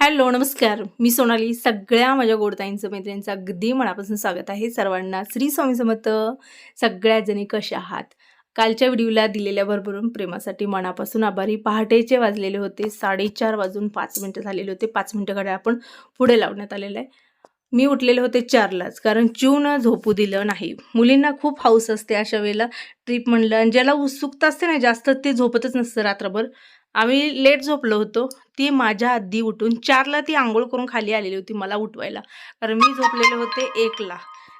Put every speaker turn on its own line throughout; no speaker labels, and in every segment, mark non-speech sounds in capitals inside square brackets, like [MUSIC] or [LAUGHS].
Hello नमस्कार. मी सोनाली. सगळ्या माझ्या गोडताईंचं मैत्रिणींचं अगदी मनापासून स्वागत आहे सर्वांना. श्री स्वामी समर्थ. सगळ्या जणी कशा आहात? कालच्या व्हिडिओला दिलेल्या भरभरून प्रेमासाठी मनापासून आभारी. पहाटेचे वाजलेले होते. साडेचार वाजून पाच मिनटं झालेले होते. पाच मिनटं घड्याळ आपण पुढे लावण्यात आलेलं आहे. मी उठलेले होते चारलाच कारण चिवनं झोपू दिलं नाही. मुलींना खूप हाऊस असते अशा वेळेला ट्रिप म्हणलं आणि ज्याला उत्सुकता असते ना जास्त ते झोपतच नसतं रात्रभर. आम्ही लेट झोपलो होतो. ती माझ्या आधी उठून चारला ती आंघोळ करून खाली आलेली होती मला उठवायला. कारण मी झोपलेले होते एकला.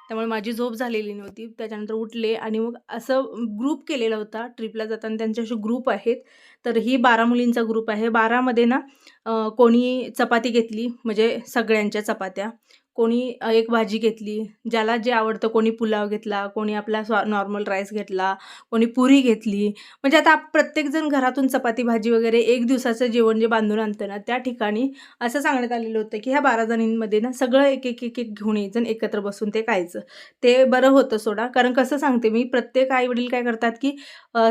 त्यामुळे माझी झोप झालेली नव्हती. त्याच्यानंतर उठले आणि मग असं ग्रुप केलेला होता. ट्रिपला जाताना त्यांचे असे ग्रुप आहेत. तर ही बारा मुलींचा ग्रुप आहे. बारामध्ये ना कोणी चपाती घेतली म्हणजे सगळ्यांच्या चपात्या. कोणी एक भाजी घेतली ज्याला जे आवडतं कोणी पुलाव घेतला कोणी आपला स्वा नॉर्मल राईस घेतला कोणी पुरी घेतली. म्हणजे आता प्रत्येकजण घरातून चपाती भाजी वगैरे एक दिवसाचं जेवण जे बांधून आणतं ना त्या ठिकाणी असं सांगण्यात आलेलं होतं की ह्या बारा जणींमध्ये ना सगळं एक एक एक एक घेऊन यायचं एकत्र बसून ते खायचं. ते बरं होतं सोडा. कारण कसं सांगते मी प्रत्येक आई वडील काय करतात की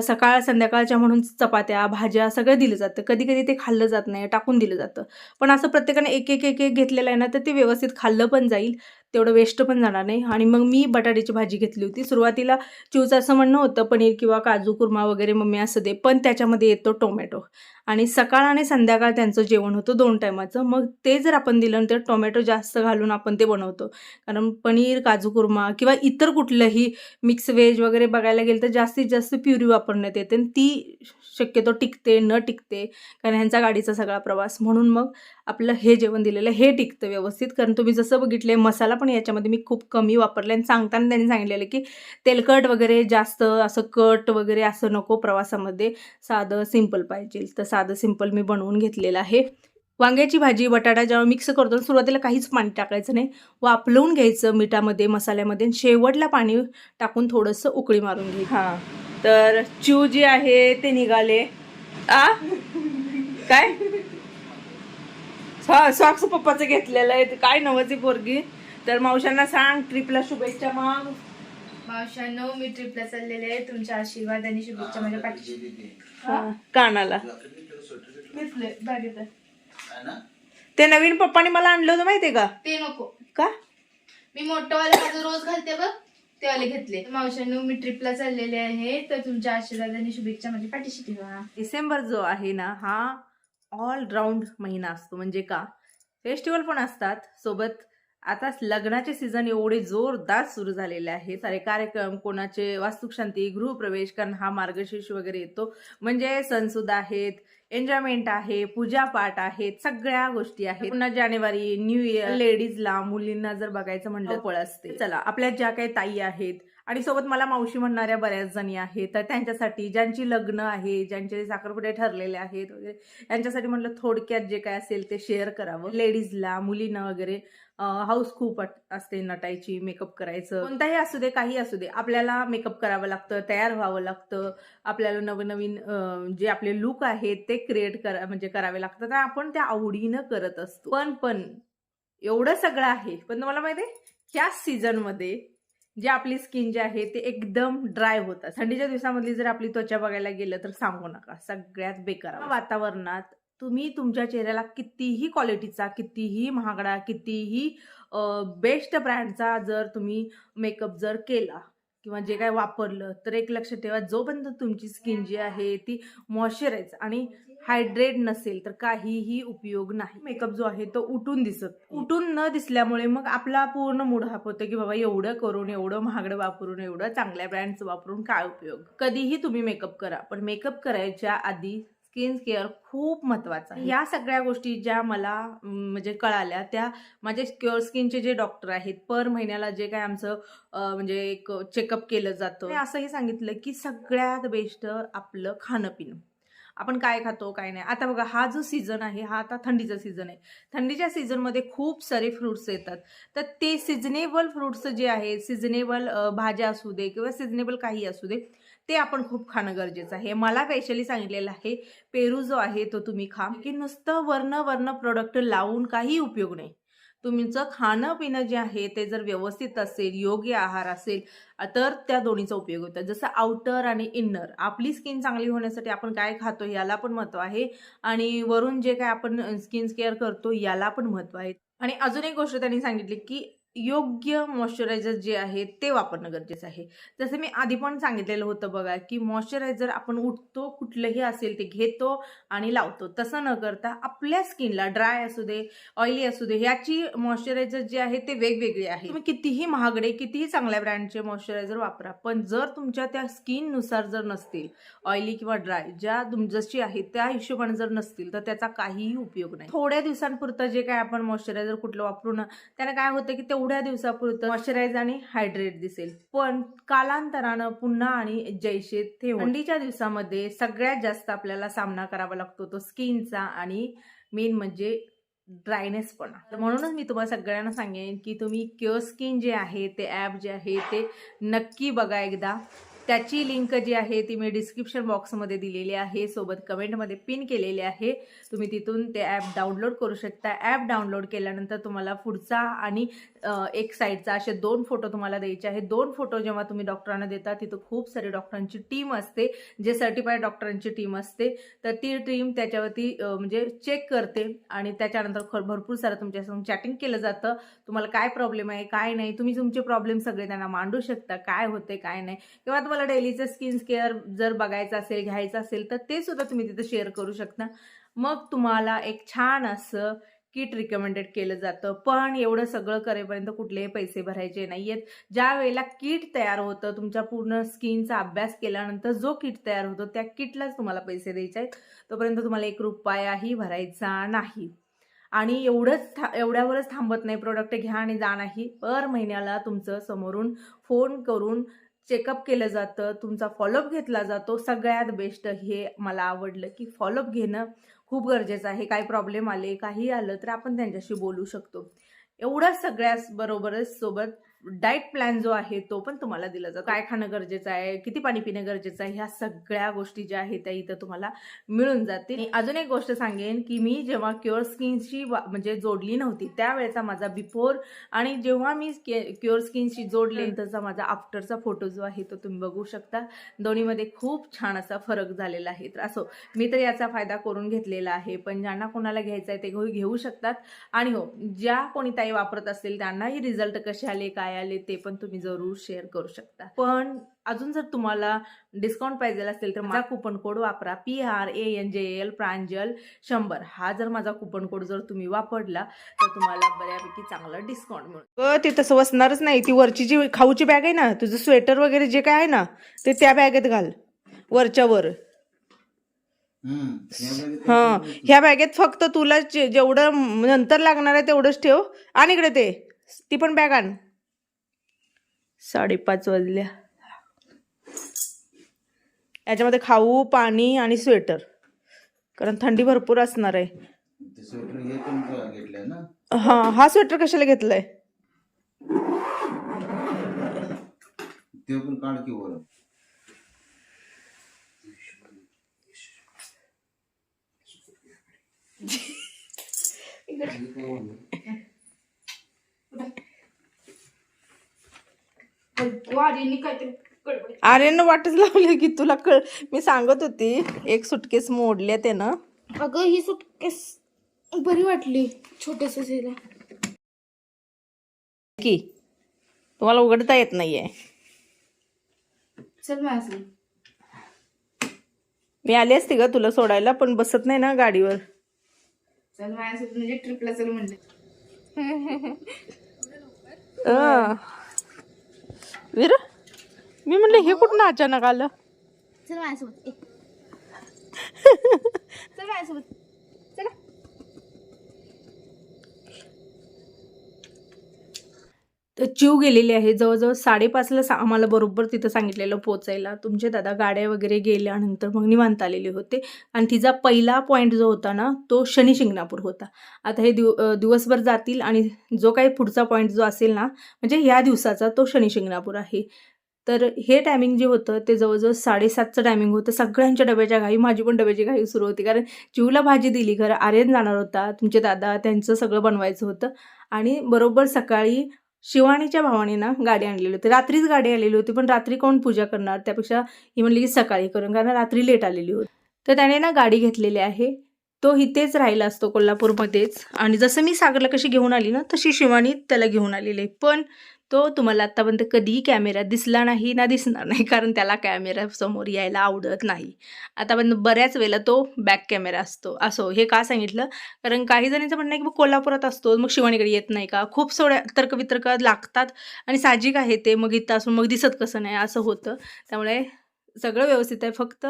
सकाळ संध्याकाळच्या म्हणून चपात्या भाज्या सगळं दिलं जातं. कधी कधी ते खाल्लं जात नाही टाकून दिलं जातं. पण असं प्रत्येकाने एक एक एक एक घेतलेलं आहे ना तर ते व्यवस्थित खाल्लं पण जाईल. तेवढं वेस्ट पण जाणार नाही. आणि मग मी बटाट्याची भाजी घेतली होती. सुरुवातीला चिवचं असं म्हणणं होतं पनीर किंवा काजू कुर्मा वगैरे मम्मी असं दे पण त्याच्यामध्ये येतो टोमॅटो आणि सकाळ आणि संध्याकाळ त्यांचं जेवण होतं दोन टायमाचं. मग ते जर आपण दिलं तर टोमॅटो जास्त घालून आपण ते बनवतो. कारण पनीर काजू कुर्मा किंवा इतर कुठलंही मिक्स व्हेज वगैरे बघायला गेलं तर जास्तीत जास्त प्युरी वापरण्यात येते. आणि ती शक्यतो टिकते न टिकते कारण ह्यांचा गाडीचा सगळा प्रवास. म्हणून मग आपलं हे जेवण दिलेलं हे टिकतं व्यवस्थित. कारण तुम्ही जसं बघितलं मसाला पण याच्यामध्ये मी खूप कमी वापरले. आणि सांगताना त्यांनी सांगितलेलं की तेलकट वगैरे जास्त असं कट वगैरे असं नको प्रवासामध्ये. साधं सिंपल पाहिजे. तर साधं सिंपल मी बनवून घेतलेलं आहे. वांग्याची भाजी बटाटा जेव्हा मिक्स करतो सुरुवातीला काहीच पाणी टाकायचं नाही. वापलवून घ्यायचं मिठामध्ये मसाल्यामध्ये आणि शेवटला पाणी टाकून थोडंसं उकळी मारून घ्यायची. हां. तर चिव जी आहे ते निघाले. आ? काय? हा सॉक्स पप्पाचं घेतलेलं आहे. काय नवची पोरगी? तर मावशांना सांग ट्रिपला शुभेच्छा मग.
मावशांनो मी ट्रिपला चाललेले आहे. तुमच्या आशीर्वाद आणि शुभेच्छा माझ्या पाठीशी.
हा, कानाला.
घेतले बॅगेत
ते नवीन पप्पाने मला आणलं होतं माहितीये का?
ते नको.
का?
मी मोठंवाले माझं रोज घालते बघ. ते वाले घेतले. मावशांनो मी ट्रिपला चाललेले आहे. तर तुमच्या आशीर्वाद आणि शुभेच्छा माझ्या पाठीशी ठेवा.
डिसेंबर जो आहे ना हा ऑल राऊंड महिना असतो. म्हणजे का? फेस्टिवल पण असतात सोबत. आता लग्नाचे सीझन एवढे जोरदार सुरू झालेले आहेत सारे कार्यक्रम कोणाचे वास्तुशांती गृहप्रवेश कारण हा मार्गशीर्ष वगैरे येतो. म्हणजे सणसुद्धा आहेत एन्जॉयमेंट आहे पूजापाठ आहेत सगळ्या गोष्टी आहेत. पुन्हा जानेवारी न्यू इयर लेडीजला मुलींना जर बघायचं म्हणलं पळ असते. चला आपल्या ज्या काही ताई आहेत आणि सोबत मला मावशी म्हणणाऱ्या बऱ्याच जणी आहेत. तर त्यांच्यासाठी ज्यांची लग्न आहे ज्यांचे साखरपुडे ठरलेले आहेत वगैरे यांच्यासाठी म्हटलं थोडक्यात जे काय असेल ते शेअर करावं. लेडीजला मुलींना वगैरे हाऊस खूप असते नटायची मेकअप करायचं. कोणताही असू दे काही असू दे आपल्याला मेकअप करावं लागतं तयार व्हावं लागतं. आपल्याला नवनवीन जे आपले लुक आहेत ते क्रिएट करा म्हणजे करावे लागतात. आणि आपण त्या आवडीनं करत असतो. पण पण एवढं सगळं आहे. पण तुम्हाला माहिती आहे ह्या सीझनमध्ये जे आपली स्किन जे आहे ते एकदम ड्राय होतात थंडीच्या दिवसामधली जर आपली त्वचा बघायला गेलं तर सांगू नका. सगळ्यात बेकार वातावरणात तुम्ही तुमच्या चेहऱ्याला कितीही क्वालिटीचा कितीही महागडा कितीही बेस्ट ब्रँडचा जर तुम्ही मेकअप जर केला किंवा जे काय वापरलं तर एक लक्ष ठेवा जोपर्यंत तुमची स्किन जी आहे ती मॉइश्चराईज आणि हायड्रेट नसेल तर काहीही उपयोग नाही. मेकअप जो आहे तो उठून दिसत उठून न दिसल्यामुळे मग आपला पूर्ण मूड हाप होतो की बाबा एवढं करून एवढं महागडं वापरून एवढं चांगल्या ब्रँडचं वापरून काय उपयोग? कधीही तुम्ही मेकअप करा पण मेकअप करायच्या आधी स्किन केअर खूप महत्वाचं आहे. या सगळ्या गोष्टी ज्या मला म्हणजे कळाल्या त्या माझे क्युअर स्किनचे जे डॉक्टर आहेत पर महिन्याला जे काय आमचं म्हणजे एक चेकअप केलं जातं असंही सांगितलं की सगळ्यात बेस्ट आपलं खाणं पिणं आपण काय खातो काय नाही. आता बघा हा जो सीझन आहे हा आता थंडीचा सीझन आहे. थंडीच्या सीझनमध्ये खूप सारे फ्रुट्स येतात. तर ते सिजनेबल फ्रुट्स जे आहेत सिजनेबल भाज्या असू दे किंवा सिजनेबल काही असू दे ते आपण खूप खाणं गरजेचं आहे. मला स्पेशली सांगितलेलं आहे पेरू जो आहे तो तुम्ही खा. की नुसतं वर्ण वर्ण प्रोडक्ट लावून काही उपयोग नाही. तुमचं खाणं पिणं जे आहे ते जर व्यवस्थित असेल योग्य आहार असेल तर त्या दोन्हीचा उपयोग होतो. जसं आउटर आणि इन्नर आपली स्किन चांगली होण्यासाठी आपण काय खातो याला पण महत्त्व आहे. आणि वरून जे काय आपण स्किन केअर करतो याला पण महत्त्व आहे. आणि अजून एक गोष्ट त्यांनी सांगितली की योग्य मॉइश्चरायझर जे आहे ते वापरणं गरजेचं आहे. जसं मी आधी पण सांगितलेलं होतं बघा की मॉइश्चरायझर आपण उठतो कुठलंही असेल ते घेतो आणि लावतो. तसं न करता आपल्या स्किनला ड्राय असू दे ऑइली असू दे ह्याची मॉइश्चरायझर जे आहे ते वेगवेगळे आहे. तुम्ही कितीही महागडे कितीही चांगल्या ब्रँडचे मॉइश्चरायझर वापरा पण जर तुमच्या त्या स्किननुसार जर नसतील ऑइली किंवा ड्राय ज्या तुम जशी आहे त्या हिशोबाने जर नसतील तर त्याचा काहीही उपयोग नाही. थोड्या दिवसांपुरतं जे काय आपण मॉइश्चरायझर कुठलं वापरू ना त्याने काय होतं की ते तेवढ्या दिवसापुरतं मॉइश्चरायझ आणि हायड्रेट दिसेल. पण कालांतरानं पुन्हा आणि जैसे ते थंडीच्या दिवसामध्ये सगळ्यात जास्त आपल्याला सामना करावा लागतो तो स्किनचा आणि मेन म्हणजे ड्रायनेस पण. तर म्हणूनच मी तुम्हाला सगळ्यांना सांगेन की तुम्ही क्युअर स्किन जे आहे ते ॲप जे आहे ते नक्की बघा एकदा. त्याची लिंक जी आहे ती मी डिस्क्रिप्शन बॉक्समध्ये दिलेली आहे. सोबत कमेंटमध्ये पिन केलेली आहे. तुम्ही तिथून ते ॲप डाउनलोड करू शकता. ॲप डाउनलोड केल्यानंतर तुम्हाला पुढचा आणि एक साईडचा असे दोन फोटो तुम्हाला द्यायचे आहेत. दोन फोटो जेव्हा तुम्ही डॉक्टरांना देता तिथं खूप सारी डॉक्टरांची टीम असते जे सर्टिफाईड डॉक्टरांची टीम असते. तर ती टीम त्याच्यावरती म्हणजे चेक करते आणि त्याच्यानंतर भरपूर सारं तुमच्यासमोर चॅटिंग केलं जातं. तुम्हाला काय प्रॉब्लेम आहे काय नाही तुम्ही तुमचे प्रॉब्लेम सगळे त्यांना मांडू शकता काय होते काय नाही. किंवा तुम्हाला डेलीचं स्किन केअर जर बघायचं असेल घ्यायचं असेल तर ते सुद्धा तुम्ही तिथं शेअर करू शकता. मग तुम्हाला एक छान असं किट रिकमेंडेड केलं जातं. पण एवढं सगळं करेपर्यंत कुठलेही पैसे भरायचे नाही आहेत ज्या वेळेला किट तयार होतं तुमच्या पूर्ण स्किनचा अभ्यास केल्यानंतर जो किट तयार होतो त्या किटलाच तुम्हाला पैसे द्यायचे आहेत. तोपर्यंत तुम्हाला एक रुपयाही भरायचा नाही. आणि एवढंच था एवढ्यावरच थांबत नाही. प्रोडक्ट घ्या आणि जा नाही. पर महिन्याला तुमचं समोरून फोन करून चेकअप केलं जातं तुमचा फॉलोअप घेतला जातो. सगळ्यात बेस्ट हे मला आवडलं की फॉलोअप घेणं खूप गरजेचं आहे. काही प्रॉब्लेम आले काही आलं तर आपण त्यांच्याशी बोलू शकतो. एवढं सगळ्याच बरोबरच सोबत डाएट प्लॅन जो आहे तो पण तुम्हाला दिला जातो. काय खाणं गरजेचं आहे किती पाणी पिणं गरजेचं आहे ह्या सगळ्या गोष्टी ज्या आहेत त्या इथं तुम्हाला मिळून जातील. अजून एक गोष्ट सांगेन की मी जेव्हा क्युअर स्किनशी म्हणजे जोडली नव्हती त्यावेळेचा माझा बिफोर आणि जेव्हा मी क्युअर स्किनशी जोडले त्याचा माझा आफ्टरचा फोटो जो आहे तो तुम्ही बघू शकता. दोन्हीमध्ये खूप छान असा फरक झालेला आहे. तर असो मी तर याचा फायदा करून घेतलेला आहे पण ज्यांना कोणाला घ्यायचा आहे ते घेऊ घेऊ शकतात. आणि हो ज्या कोणी ताई वापरत असेल त्यांनाही रिझल्ट कसे आले काय आले ते पण तुम्ही जरूर शेअर करू शकता. पण अजून जर तुम्हाला डिस्काउंट पाहिजे असेल तर माझा कुपन कोड वापरा. P R A N J L Pranjal शंभर. हा जर माझा कुपन कोड जर तुम्ही वापरला तर तुम्हाला बऱ्यापैकी चांगला डिस्काउंट मिळतो ते तसं बसणारच नाही. ती वरची जी खाऊची बॅग आहे ना तुझं स्वेटर वगैरे जे काय आहे ना ते त्या बॅगेत घाल. वरच्या वर. हा. ह्या बॅगेत फक्त तुला जे- जेवढं नंतर लागणार आहे तेवढंच ठेव. आणि इकडे ते. ती पण बॅग आण. साडेपाच वाजल्या. याच्यामध्ये खाऊ पाणी आणि स्वेटर कारण थंडी भरपूर असणार आहे.
ते स्वेटर हे
हा हा स्वेटर कशाला घेतलाय?
ते पण काढ की वर.
वारीने काहीतरी गडबड
आर्यन वाटच लावले की तुला कळ मी सांगत होती एक सुटकेस मोडले ते ना
अगं ही सुटकेस बरी वाटली छोटेस
की तुम्हाला उघडता येत नाहीये.
चल माझं
मी आली असते का तुला सोडायला पण बसत नाही ना गाडीवर.
चल माझ्यासोबत म्हणजे ट्रिपला चल म्हणले.
अं. वीर? मी म्हणलं हे कुठं अचानक आलं?
चल माझ्यासोबत ए. [LAUGHS] चल माझ्यासोबत.
तर चिव गेलेली आहे. जवळजवळ साडेपाचला सा आम्हाला बरोबर तिथं सांगितलेलं पोचायला तुमचे दादा गाड्या वगैरे गेल्यानंतर मग निवांत आलेले होते. आणि तिचा पहिला पॉईंट जो होता ना तो शनी शिंगणापूर होता. आता हे दिव दिवसभर जातील आणि जो काही पुढचा पॉईंट जो असेल ना म्हणजे ह्या दिवसाचा तो शनी शिंगणापूर आहे. तर हे टायमिंग जे होतं ते जवळजवळ साडेसातचं टायमिंग होतं. सगळ्यांच्या डब्याच्या घाई माझी पण डब्याची घाई सुरू होती. कारण चिवला भाजी दिली खरं आर्यन जाणार होता. तुमचे दादा त्यांचं सगळं बनवायचं होतं. आणि बरोबर सकाळी शिवानीच्या भावाने ना गाडी आणलेली होती. रात्रीच गाडी आलेली होती पण रात्री कोण पूजा करणार? त्यापेक्षा ही म्हणली की सकाळी करून कारण रात्री लेट आलेली होती. तर त्याने ना गाडी घेतलेली आहे. तो इथेच राहिला असतो कोल्हापूरमध्येच. आणि जसं मी सागरला कशी घेऊन आली ना तशी शिवानी त्याला घेऊन आलेली आहे. पण तो तुम्हाला आत्तापर्यंत कधीही कॅमेऱ्यात दिसला नाही ना दिसणार नाही कारण त्याला कॅमेरा समोर यायला आवडत नाही. आतापर्यंत बऱ्याच वेळेला तो बॅक कॅमेरा असतो. असो हे का सांगितलं? कारण काही जणांचं म्हणणं आहे की मग कोल्हापुरात असतो मग शिवानीकडे येत नाही का? खूप सोड्या तर्कवितर्क लागतात आणि साहजिक आहे ते मग इथं असून मग दिसत कसं नाही? असं होतं. त्यामुळे सगळं व्यवस्थित आहे. फक्त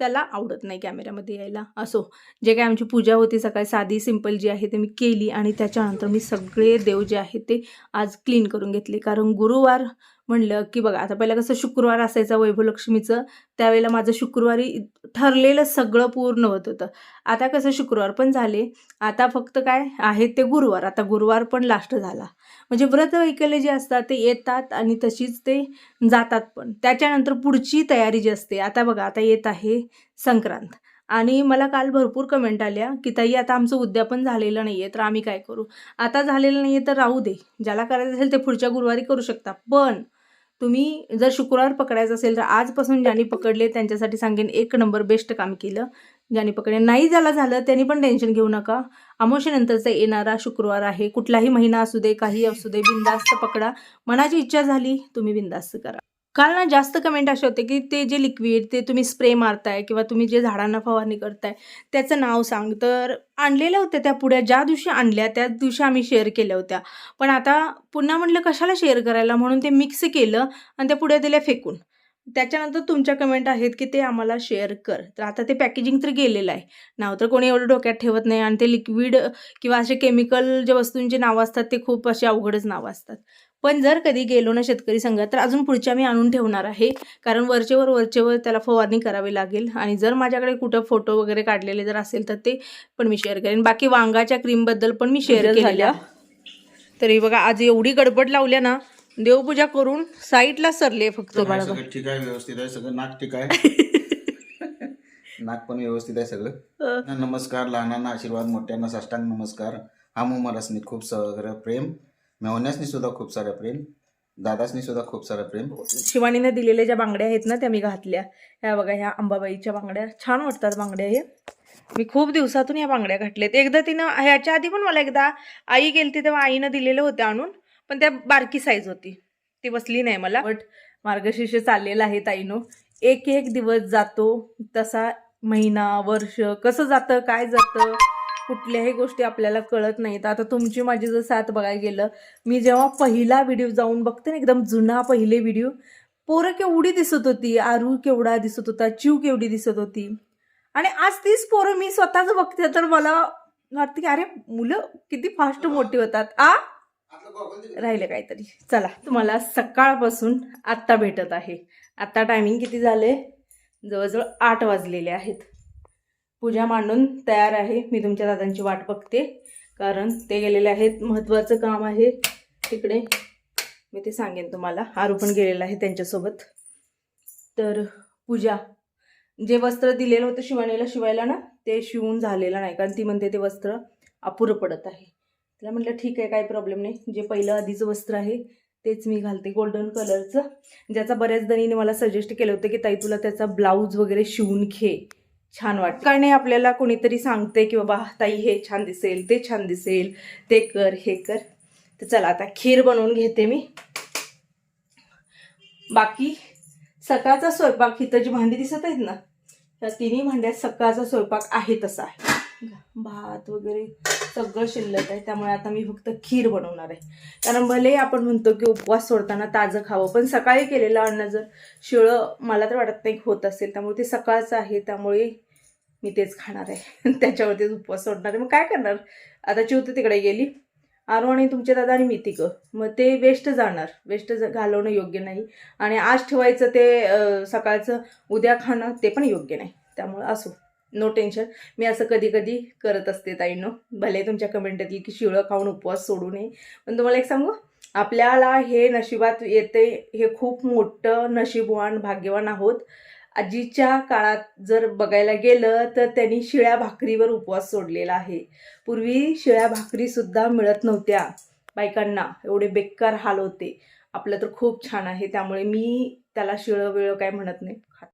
त्याला आवडत नाही कॅमेऱ्यामध्ये यायला. असो जे काय आमची पूजा होती सकाळी साधी सिंपल जी आहे ते मी केली आणि त्याच्यानंतर मी सगळे देव जे आहेत ते आज क्लीन करून घेतले. कारण गुरुवार म्हणलं की बघा आता पहिलं कसं शुक्रवार असायचं वैभवलक्ष्मीचं त्यावेळेला माझं शुक्रवारी ठरलेलं सगळं पूर्ण होत होतं. आता कसं शुक्रवार पण झाले आता फक्त काय आहे ते गुरुवार आता गुरुवार पण लास्ट झाला. म्हणजे व्रत वैकल्य जे असतात ते येतात आणि तशीच ते जातात पण. त्याच्यानंतर पुढची तयारी जी असते आता बघा आता येत आहे संक्रांत. आणि मला काल भरपूर कमेंट आल्या की ताई आता आमचं उद्यापन झालेलं नाही आहे तर आम्ही काय करू? आता झालेलं नाही आहे तर राहू दे. ज्याला करायचं असेल ते पुढच्या गुरुवारी करू शकता. पण तुम्ही जर शुक्रवार पकडायचं असेल तर आजपासून ज्यांनी पकडले त्यांच्यासाठी सांगेन एक नंबर बेस्ट काम केलं. ज्यांनी पकडले नाही ज्याला झालं त्यांनी पण टेन्शन घेऊ नका. अमावशेनंतरचा येणारा शुक्रवार आहे. कुठलाही महिना असू दे काही असू दे बिंदास्त पकडा. मनाची इच्छा झाली तुम्ही बिंदास्त करा. काल ना जास्त कमेंट असे होते की ते जे लिक्विड ते तुम्ही स्प्रे मारताय किंवा तुम्ही जे झाडांना फवारणी करताय त्याचं नाव सांग. तर आणलेल्या होत्या त्या पुढ्या ज्या दिवशी आणल्या त्या दिवशी आम्ही शेअर केल्या होत्या. पण आता पुन्हा म्हटलं कशाला शेअर करायला? म्हणून ते मिक्स केलं आणि त्या पुढ्या दिल्या फेकून. त्याच्यानंतर तुमच्या कमेंट आहेत की ते आम्हाला शेअर कर. तर आता ते पॅकेजिंग तर गेलेलं आहे. नाव तर कोणी एवढं डोक्यात ठेवत नाही. आणि ते लिक्विड किंवा असे केमिकल जे वस्तूंचे नावं असतात ते खूप असे अवघडच नावं असतात. पण जर कधी गेलो ना शेतकरी संघात तर अजून पुढच्या मी आणून ठेवणार आहे. कारण वरचेवर वरचेवर त्याला फवारणी करावी लागेल. आणि जर माझ्याकडे कुठं फोटो वगैरे काढलेले जर असेल तर ते पण मी शेअर करेन. बाकी वांगाच्या क्रीमबद्दल पण मी शेअर केलेल्या. तरी बघा आज एवढी गडबड लावल्या ना देवपूजा करून साईडला सरले फक्त
ठीक आहे व्यवस्थित आहे सगळं नाक ठीक आहे. [LAUGHS] नाक पण व्यवस्थित आहे सगळं. नमस्कार लहानांना आशीर्वाद मोठ्यांना साष्टांग नमस्कार. हा मुमरसनी खूप सगळं प्रेम. मेवण्यासनी सुद्धा खूप सारं प्रेम दादासनी सुद्धा खूप सारं प्रेम.
शिवानीने दिलेल्या ज्या बांगड्या आहेत ना त्या मी घातल्या. ह्या बघा ह्या अंबाबाईच्या बांगड्या. छान वाटतात बांगड्या हे. मी खूप दिवसातून ह्या बांगड्या घातल्यात. एकदा तिनं ह्याच्या आधी पण मला एकदा आई गेलती तेव्हा आईनं दिलेलं होतं आणून पण त्या बारकी साईज होती. ती बसली नाही मला. बट मार्गशीर्ष चाललेलं आहे ताईनो. एक एक दिवस जातो तसा महिना वर्ष कसं जातं काय जातं कुठल्याही गोष्टी आपल्याला कळत नाहीत. आता तुमची माझी जर साथ बघायला गेलं मी जेव्हा पहिला व्हिडिओ जाऊन बघते ना एकदम जुना पहिले व्हिडिओ पोरं केवढी दिसत होती आरू केवढा दिसत होता चिव केवढी दिसत होती. आणि आज तीच पोरं मी स्वतःच बघते तर मला वाटतं की अरे मुलं किती फास्ट मोठी होतात. आ? राहिलं काहीतरी. चला तुम्हाला सकाळपासून आत्ता भेटत आहे. आत्ता टायमिंग किती झाले जवळजवळ आठ वाजलेले आहेत. पूजा मांडून तयार आहे. मी तुमच्या दादांची वाट बघते. कारण ते गेलेले आहेत. महत्त्वाचं काम आहे तिकडे. मी ते सांगेन तुम्हाला. आरू पण आहे त्यांच्यासोबत. तर पूजा जे वस्त्र दिलेलं होतं शिवानीला शिवायला ना ते शिवून झालेलं नाही. कारण ती म्हणते ते वस्त्र अपुरं पडत आहे. तिला म्हटलं ठीक आहे काही प्रॉब्लेम नाही. जे पहिलं आधीचं वस्त्र आहे तेच मी घालते. गोल्डन कलरचं ज्याचा बऱ्याच जणीने मला सजेस्ट केलं होतं की ताई तुला त्याचा ब्लाऊज वगैरे शिवून घे. छान वाटतं. काय नाही आपल्याला कोणीतरी सांगते की बाबा ताई हे छान दिसेल ते छान दिसेल ते कर हे कर. तर चला आता खीर बनवून घेते मी. बाकी सकाळचा स्वयंपाक इथं जी भांडी दिसत आहेत ना त्या तिन्ही भांड्यात सकाळचा स्वयंपाक आहे तसा आहे. भात वगैरे सगळं शिल्लक आहे त्यामुळे आता मी फक्त खीर बनवणार आहे. कारण भले आपण म्हणतो की उपवास सोडताना ताजं खावं पण सकाळी केलेलं अन्न जर शिळं मला तर वाटत नाही होत असेल त्यामुळे ते सकाळचं आहे त्यामुळे मी तेच खाणार आहे. [LAUGHS] त्याच्यावरतीच उपवास सोडणार आहे. मग काय करणार? आता चिवते तिकडे गेली. आरो आणि तुमचे दादा आणि मी तिकं मग ते वेस्ट जाणार. वेस्ट घालवणं योग्य नाही. आणि आज ठेवायचं ते सकाळचं उद्या खाणं ते पण योग्य नाही. त्यामुळं असो. नो टेन्शन मी असं कधी कधी करत असते ताईनो. भले तुमच्या कमेंट येतील की शिळं खाऊन उपवास सोडू नये. पण तुम्हाला एक सांगू? आपल्याला हे नशिबात येते हे खूप मोठं नशीबवान भाग्यवान आहोत. आजीच्या काळात जर बघायला गेलं तर त्यांनी शिळ्या भाकरीवर उपवास सोडलेला आहे. पूर्वी शिळ्या भाकरीसुद्धा मिळत नव्हत्या बायकांना. एवढे बेकार हाल होते. आपलं तर खूप छान आहे. त्यामुळे मी त्याला शिळं वेळ काय म्हणत नाही. खात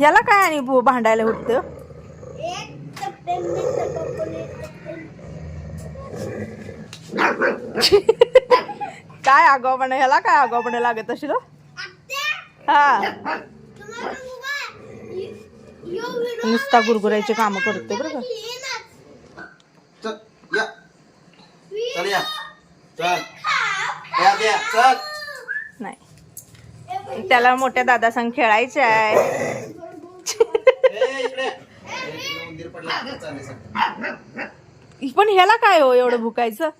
याला काय आणि भांडायला उठतं? काय आगावपणा ह्याला काय आगावपणा लागत असेल हो? हा. नुसता गुरगुरायचे काम करते बरं का?
चल या. चल या. चल. या द्या चल.
नाही. त्याला मोठ्या दादा संग खेळायचे आहे. पण ह्याला काय हो एवढं भुकायचं?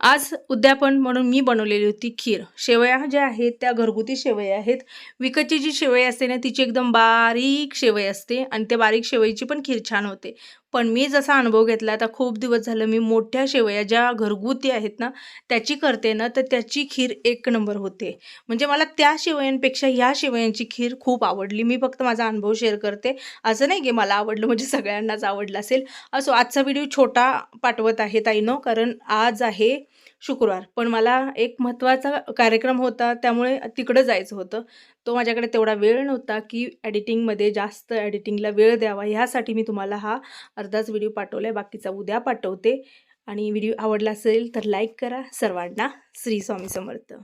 आज उद्यापन म्हणून मी बनवलेली होती खीर. शेवया ज्या आहेत त्या घरगुती शेवया आहेत. विकतची जी शेवई असते ना तिची एकदम बारीक शेवई असते आणि त्या बारीक शेवईची पण खीर छान होते. पण मी जसा अनुभव घेतला आता खूप दिवस झालं मी मोठ्या शेवया ज्या घरगुती आहेत ना त्याची करते ना तर त्याची खीर एक नंबर होते. म्हणजे मला त्या शेवयांपेक्षा ह्या शेवयांची खीर खूप आवडली. मी फक्त माझा अनुभव शेअर करते. असं नाही की मला आवडलं म्हणजे सगळ्यांनाच आवडलं असेल. असो आजचा व्हिडिओ छोटा पाठवत आहे ताईनो कारण आज आहे शुक्रवार. पण मला एक महत्त्वाचा कार्यक्रम होता त्यामुळे तिकडं जायचं होतं. तो माझ्याकडे तेवढा वेळ नव्हता की एडिटिंगमध्ये जास्त एडिटिंगला वेळ द्यावा. ह्यासाठी मी तुम्हाला हा अर्धाच व्हिडिओ पाठवला आहे बाकीचा उद्या पाठवते. आणि व्हिडिओ आवडला असेल तर लाईक करा. सर्वांना श्री स्वामी समर्थ.